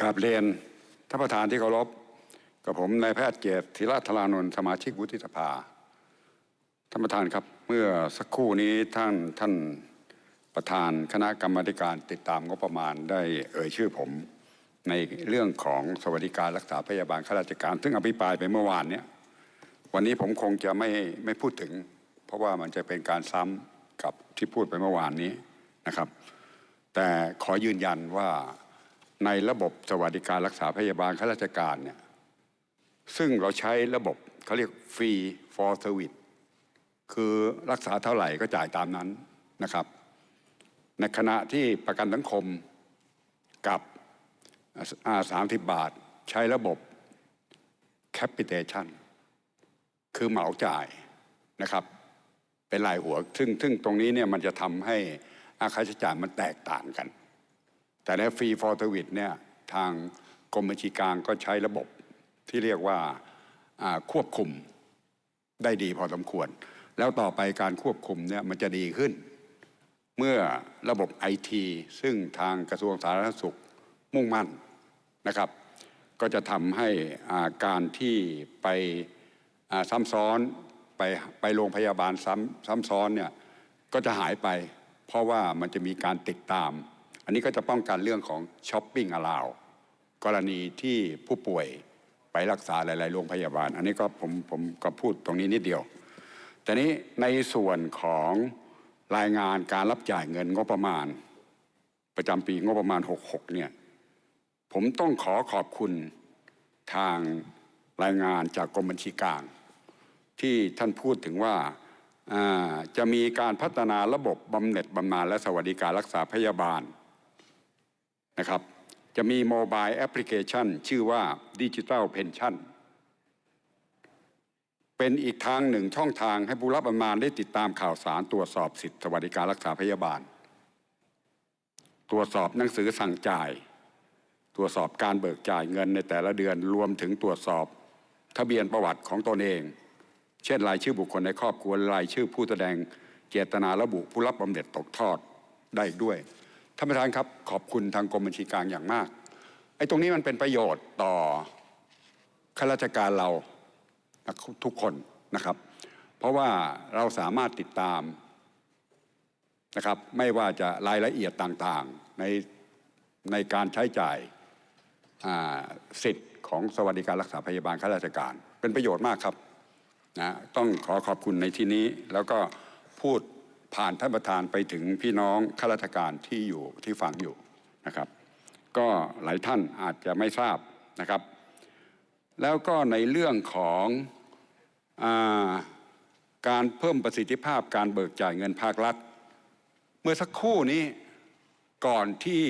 กราบเรียนท่านประธานที่เคารพกับผมนายแพทย์เกียรติธีระธารานนท์สมาชิกวุฒิสภาท่านประธานครับเมื่อสักครู่นี้ท่านท่านประธานคณะกรรมการติดตามงบประมาณได้เอ่ยชื่อผม ในเรื่องของสวัสดิการรักษาพยาบาลข้าราชการ ซึ่งอภิปรายไปเมื่อวานเนี้ยวันนี้ผมคงจะไม่ไม่พูดถึง เพราะว่ามันจะเป็นการซ้ำกับที่พูดไปเมื่อวานนี้นะครับ แต่ขอยืนยันว่า ในระบบสวัสดิการรักษาพยาบาลข้าราชการเนี่ยซึ่งเราใช้ระบบเขาเรียกฟรี for service คือรักษาเท่าไหร่ก็จ่ายตามนั้นนะครับ ในขณะที่ประกันสังคมกับสามสิบบาทใช้ระบบ capitation คือเหมาจ่ายนะครับ เป็นรายหัว ซึ่งซึ่งตรงนี้เนี่ยมันจะทำให้อาค่าใช้จ่ายมันแตกต่างกัน แต่ในฟรีฟอร์ทวิตเนี่ยทางกรมบัญชีกลางก็ใช้ระบบที่เรียกว่าควบคุมได้ดีพอสมควร แล้วต่อไปการควบคุมเนี่ยมันจะดีขึ้น เมื่อระบบไอทีซึ่งทางกระทรวงสาธารณสุขมุ่งมั่นนะครับ ก็จะทำให้การที่ไปซ้ำซ้อนไปไปโรงพยาบาลซ้ำซ้ำซ้อนเนี่ยก็จะหายไป เพราะว่ามันจะมีการติดตาม นนี้ก็จะป้องกันเรื่องของช้อปปิ้งอลาวกรณีที่ผู้ป่วยไปรักษาหลาย ๆ โรงพยาบาล อันนี้ก็ผมผมก็พูดตรงนี้นิดเดียว แต่นี้ในส่วนของรายงานการรับจ่ายเงินงบประมาณ ประจำปีงบประมาณ 66 เนี่ย ผมต้องขอขอบคุณทางรายงานจากกรมบัญชีกลาง ที่ท่านพูดถึงว่าจะมีการพัฒนาระบบบำเหน็จบำนาญและสวัสดิการรักษาพยาบาล นะครับจะมีโมบายแอปพลิเคชัน ชื่อว่าดิจิ t a ลเพนชั่นเป็นอีกทางหนึ่งช่องทางให้ผู้รับบำนาญได้ติดตามข่าวสารตรวจสอบสิทธิสวัสดิการรักษาพยาบาล ตรวจสอบหนังสือสั่งจ่าย ตรวจสอบการเบิกจ่ายเงินในแต่ละเดือนรวมถึงตรวจสอบ ทะเบียนประวัติของตนเอง เช่นรายชื่อบุคคลในครอบครัวรายชื่อผู้แสดงเจตนาระบุผู้รับบำเหน็จตกทอดได้ด้วย ท่านประธานครับขอบคุณทางกรมบัญชีกลางอย่างมากไอ้ตรงนี้มันเป็นประโยชน์ต่อข้าราชการเราทุกคนนะครับ เพราะว่าเราสามารถติดตามนะครับไม่ว่าจะรายละเอียดต่างๆในในการใช้จ่ายสิทธิ์ของสวัสดิการรักษาพยาบาลข้าราชการ เป็นประโยชน์มากครับนะต้องขอขอบคุณในที่นี้แล้วก็พูด ผ่านท่านประธานไปถึงพี่น้องข้าราชการที่อยู่ที่ฟังอยู่นะครับ ก็หลายท่านอาจจะไม่ทราบนะครับ แล้วก็ในเรื่องของอาการเพิ่มประสิทธิภาพการเบิกจ่ายเงินภาครัฐ เมื่อสักครู่นี้ก่อนที่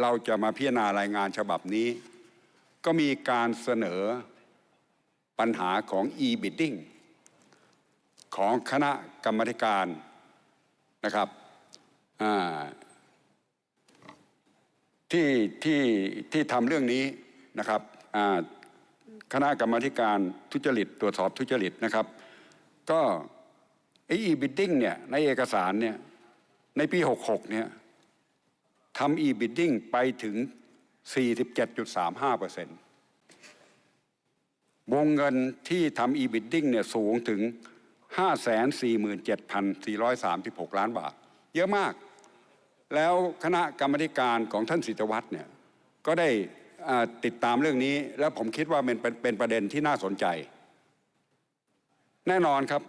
เราจะมาพิจารณารายงานฉบับนี้ ก็มีการเสนอปัญหาของ e-bidding ของคณะกรรมการ นะครับที่ที่ที่ทำเรื่องนี้นะครับคณะกรรมการทุจริตตรวจสอบทุจริตนะครับ ก็ไอ้ e-bidding เนี่ยในเอกสารเนี่ยในปี 66เนี่ยทำ e-bidding ไปถึง 47.35เปอร์เซ็นต์วงเงินที่ทำ e-bidding เนี่ยสูงถึง 547,436 ล้านบาท เยอะมาก แล้วคณะกรรมการของท่านสิทธวัฒน์เนี่ยก็ได้ติดตามเรื่องนี้ แล้วผมคิดว่าเป็นเป็นประเด็นที่น่าสนใจ แน่นอนครับ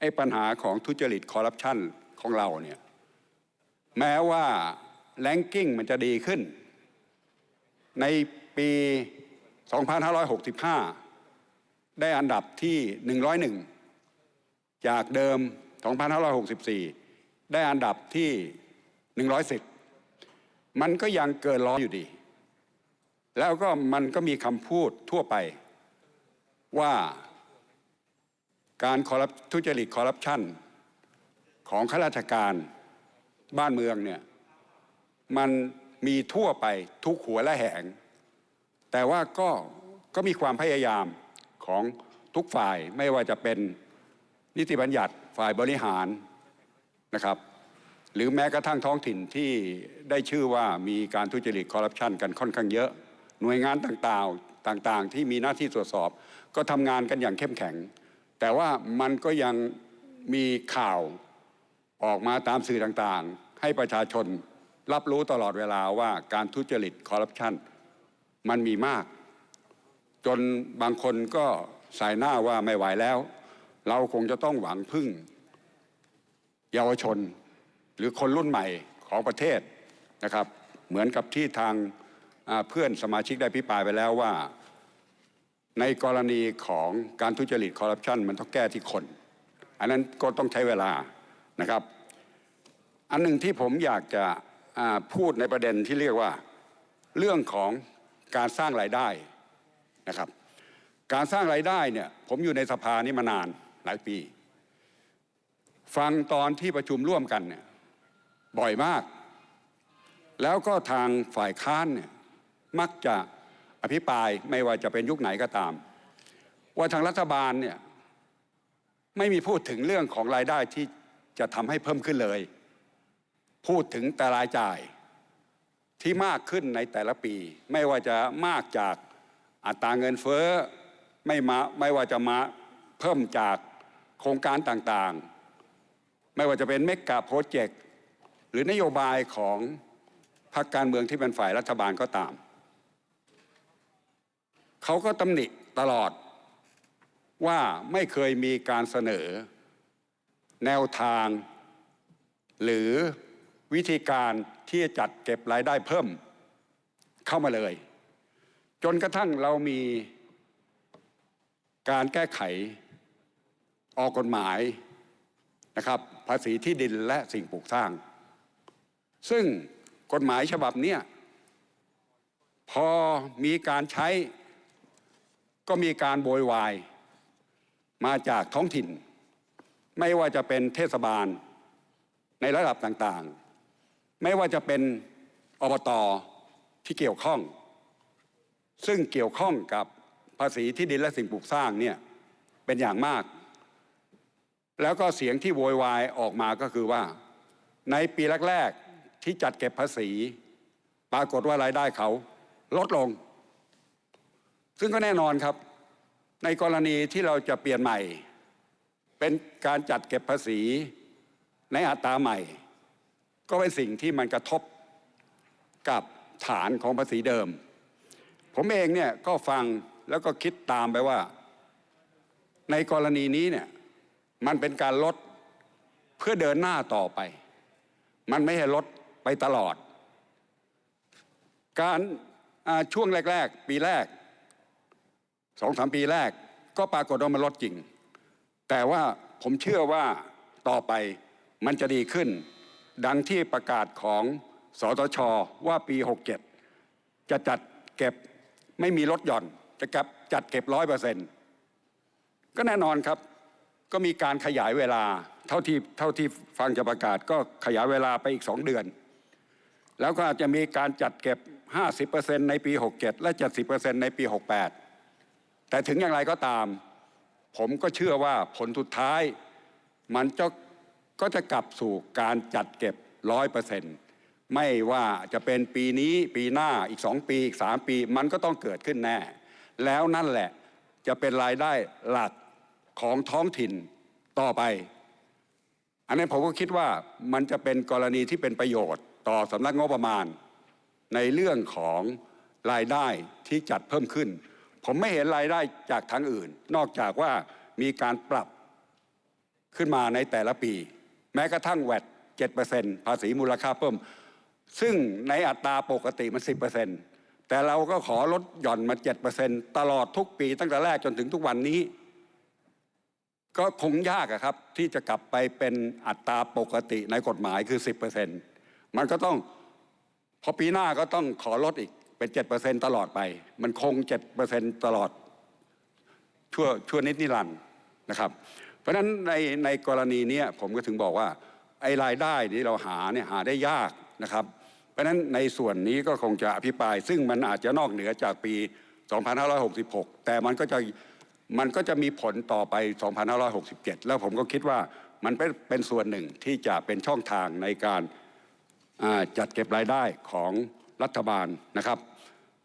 ไอ้ปัญหาของทุจริตคอร์รัปชันของเราเนี่ยแม้ว่าแลงกิ้งมันจะดีขึ้น ในปี 2565 ได้อันดับที่ 101 จากเดิม 2564 ได้อันดับที่ 110 มันก็ยังเกินร้อยอยู่ดี แล้วก็มันก็มีคำพูดทั่วไปว่าการคอรัปทุจริตคอรัปชันของข้าราชการบ้านเมืองเนี่ยมันมีทั่วไปทุกหัวและแหง แต่ว่าก็ก็มีความพยายามของทุกฝ่ายไม่ว่าจะเป็น นิติบัญญัติฝ่ายบริหารนะครับ หรือแม้กระทั่งท้องถิ่นที่ได้ชื่อว่ามีการทุจริตคอร์รัปชันกันค่อนข้างเยอะ หน่วยงานต่างๆต่างๆ ที่มีหน้าที่ตรวจสอบ ก็ทำงานกันอย่างเข้มแข็ง แต่ว่ามันก็ยังมีข่าวออกมาตามสื่อต่างๆ ให้ประชาชนรับรู้ตลอดเวลาว่าการทุจริตคอร์รัปชันมันมีมาก จนบางคนก็สายหน้าว่าไม่ไหวแล้ว เราคงจะต้องหวังพึ่ง เยาวชน หรือคนรุ่นใหม่ของประเทศนะครับ เหมือนกับที่ทางเพื่อนสมาชิกได้พิปรายไปแล้วว่า ในกรณีของการทุจริตคอร์รัปชันมันต้องแก้ที่คน อันนั้นก็ต้องใช้เวลานะครับ อันหนึ่งที่ผมอยากจะพูดในประเด็นที่เรียกว่า เรื่องของการสร้างรายได้นะครับ การสร้างรายได้เนี่ยผมอยู่ในสภานี้มานาน หลายปี ฟังตอนที่ประชุมร่วมกันเนี่ยบ่อยมาก แล้วก็ทางฝ่ายค้านเนี่ยมักจะอภิปรายไม่ว่าจะเป็นยุคไหนก็ตาม ว่าทางรัฐบาลเนี่ยไม่มีพูดถึงเรื่องของรายได้ที่จะทำให้เพิ่มขึ้นเลย พูดถึงแต่รายจ่ายที่มากขึ้นในแต่ละปี ไม่ว่าจะมากจากอัตราเงินเฟ้อไม่มาไม่ว่าจะมาเพิ่มจาก โครงการต่างๆ ไม่ว่าจะเป็นเมกะโปรเจกต์หรือนโยบายของพรรคการเมืองที่เป็นฝ่ายรัฐบาลก็ตาม เขาก็ตำหนิตลอดว่าไม่เคยมีการเสนอ แนวทาง หรือวิธีการที่จะจัดเก็บรายได้เพิ่มเข้ามาเลย จนกระทั่งเรามีการแก้ไข ออกกฎหมายนะครับภาษีที่ดินและสิ่งปลูกสร้าง ซึ่งกฎหมายฉบับเนี้ยพอมีการใช้ก็มีการโวยวาย มาจากท้องถิ่น ไม่ว่าจะเป็นเทศบาลในระดับต่างๆ ไม่ว่าจะเป็นอบตที่เกี่ยวข้อง ซึ่งเกี่ยวข้องกับภาษีที่ดินและสิ่งปลูกสร้างเนี่ยเป็นอย่างมาก แล้วก็เสียงที่โวยวายออกมาก็คือว่า ในปีแรกๆที่จัดเก็บภาษี ปรากฏว่ารายได้เขาลดลง ซึ่งก็แน่นอนครับ ในกรณีที่เราจะเปลี่ยนใหม่ เป็นการจัดเก็บภาษีในอัตราใหม่ ก็เป็นสิ่งที่มันกระทบกับฐานของภาษีเดิม ผมเองเนี่ยก็ฟังแล้วก็คิดตามไปว่า ในกรณีนี้เนี่ย มันเป็นการลดเพื่อเดินหน้าต่อไป มันไม่ให้ลดไปตลอด การช่วงแรก ๆ ปีแรกสองสามปีแรก ก็ปรากฏว่ามันลดจริง แต่ว่าผมเชื่อว่าต่อไปมันจะดีขึ้น ดังที่ประกาศของสตชว่าปี 67 จะจัดเก็บไม่มีลดหย่อน จะกับจัดเก็บร้อยเปอร์เซ็นต์ก็แน่นอนครับ ก็มีการขยายเวลาเท่าที่เท่าที่ฟังจะประกาศก็ขยายเวลาไปอีกสองเดือน แล้วก็อาจจะมีการจัดเก็บ 50%ในปี 67 และ 70%ในปี 68 แต่ถึงอย่างไรก็ตาม ผมก็เชื่อว่าผลสุดท้าย มันจะก็จะกลับสู่การจัดเก็บร้อยเปอร์เซ็นต์ไม่ว่าจะเป็นปีนี้ปีหน้าอีกสองปีอีกสามปี มันก็ต้องเกิดขึ้นแน่ แล้วนั่นแหละจะเป็นรายได้หลัก ของท้องถิ่นต่อไป อันนี้ผมก็คิดว่ามันจะเป็นกรณีที่เป็นประโยชน์ต่อสำนักงบประมาณ ในเรื่องของรายได้ที่จัดเพิ่มขึ้น ผมไม่เห็นรายได้จากทางอื่น นอกจากว่ามีการปรับขึ้นมาในแต่ละปี แม้กระทั่งแวด7%ภาษีมูลค่าเพิ่ม ซึ่งในอัตราปกติมัน 10%แต่เราก็ขอลดหย่อนมา 7%ตลอดทุกปีตั้งแต่แรกจนถึงทุกวันนี้ ก็คงยากครับที่จะกลับไปเป็นอัตราปกติในกฎหมายคือ 10%มันก็ต้องพอปีหน้าก็ต้องขอลดอีกเป็น 7%ตลอดไป มันคง 7%ตลอดชั่วชั่วนิดนิรันดร์นะครับ เพราะฉะนั้นในในกรณีนี้ผมก็ถึงบอกว่าไอ้รายได้ที่เราหาเนี่ยหาได้ยากนะครับ เพราะฉะนั้นในส่วนนี้ก็คงจะอภิปราย ซึ่งมันอาจจะนอกเหนือจากปี 2566 แต่มันก็จะ มันก็จะมีผลต่อไป 2567 แล้วผมก็คิดว่ามันเป็นเป็นส่วนหนึ่งที่จะเป็นช่องทางในการจัดเก็บรายได้ของรัฐบาลนะครับ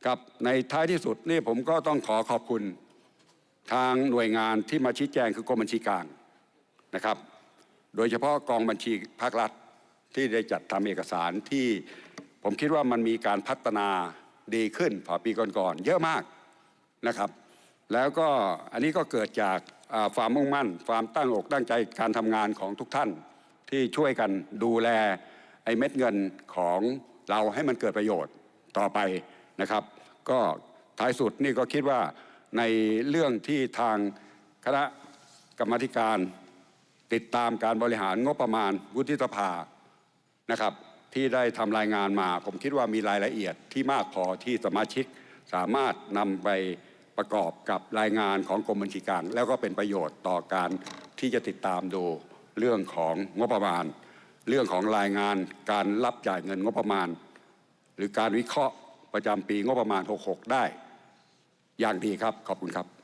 กับในท้ายที่สุดนี่ผมก็ต้องขอขอบคุณทางหน่วยงานที่มาชี้แจงคือกรมบัญชีกลางนะครับ โดยเฉพาะกองบัญชีภาครัฐที่ได้จัดทำเอกสารที่ผมคิดว่ามันมีการพัฒนาดีขึ้นกว่าปีก่อนๆเยอะมากนะครับ แล้วก็อันนี้ก็เกิดจากความมุ่งมั่น ความตั้งอกตั้งใจการทำงานของทุกท่านที่ช่วยกันดูแลไอ้เม็ดเงินของเราให้มันเกิดประโยชน์ต่อไปนะครับ ก็ท้ายสุดนี่ก็คิดว่าในเรื่องที่ทางคณะกรรมธิการ ติดตามการบริหารงบประมาณวุฒิสภานะครับ ที่ได้ทำรายงานมา ผมคิดว่ามีรายละเอียดที่มากพอที่สมาชิกสามารถนำไป ประกอบกับรายงานของกรมบัญชีกลางแล้วก็เป็นประโยชน์ต่อการที่จะติดตามดูเรื่องของงบประมาณ เรื่องของรายงานการรับจ่ายเงินงบประมาณ หรือการวิเคราะห์ประจำปีงบประมาณ 66 ได้ อย่างดีครับขอบคุณครับ